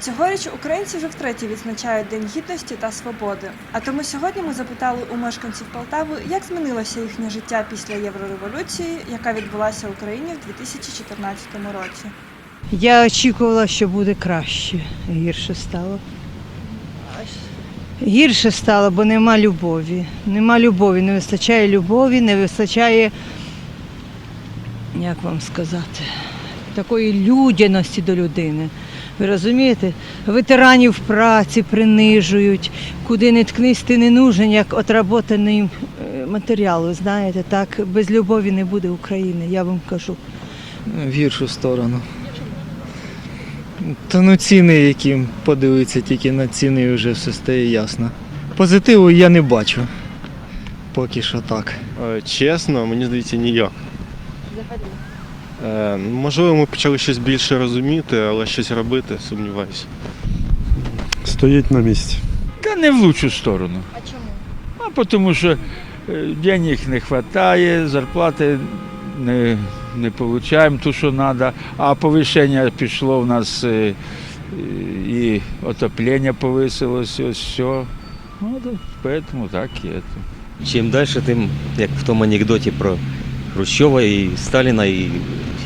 Цьогоріч українці вже втретє відзначають День гідності та свободи. А тому сьогодні ми запитали у мешканців Полтави, як змінилося їхнє життя після єврореволюції, яка відбулася в Україні в 2014 році. Я очікувала, що буде краще. Гірше стало. Гірше стало, бо нема любові. Нема любові, не вистачає любові, не вистачає, як вам сказати, такої людяності до людини. Ви розумієте? Ветеранів праці принижують, куди не ткнись, ти не нужен, як отработаний е, матеріал. Знаєте, так без любові не буде України, я вам кажу. В гіршу сторону. Та ну ціни, які подивитися тільки на ціни, вже все стає ясно. Позитиву я не бачу. Поки що так. Е, Чесно, мені здається, ніяк. Е, можливо, ми почали щось більше розуміти, але щось робити, сумніваюся. Стоїть на місці. Та не в лучшу сторону. А чому? А тому що е, денег не вистачає, зарплати не, не отримуємо ту, що треба, а повищення пішло в нас е, і отоплення повисилось, ось все. Ну, то поэтому так і це. Чим далі, тим, як в тому анекдоті про Хрущова і Сталіна і,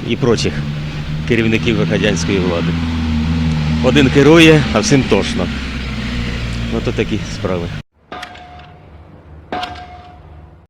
і прочих керівників радянської влади. Один керує, а всім тошно. Ну то такі справи.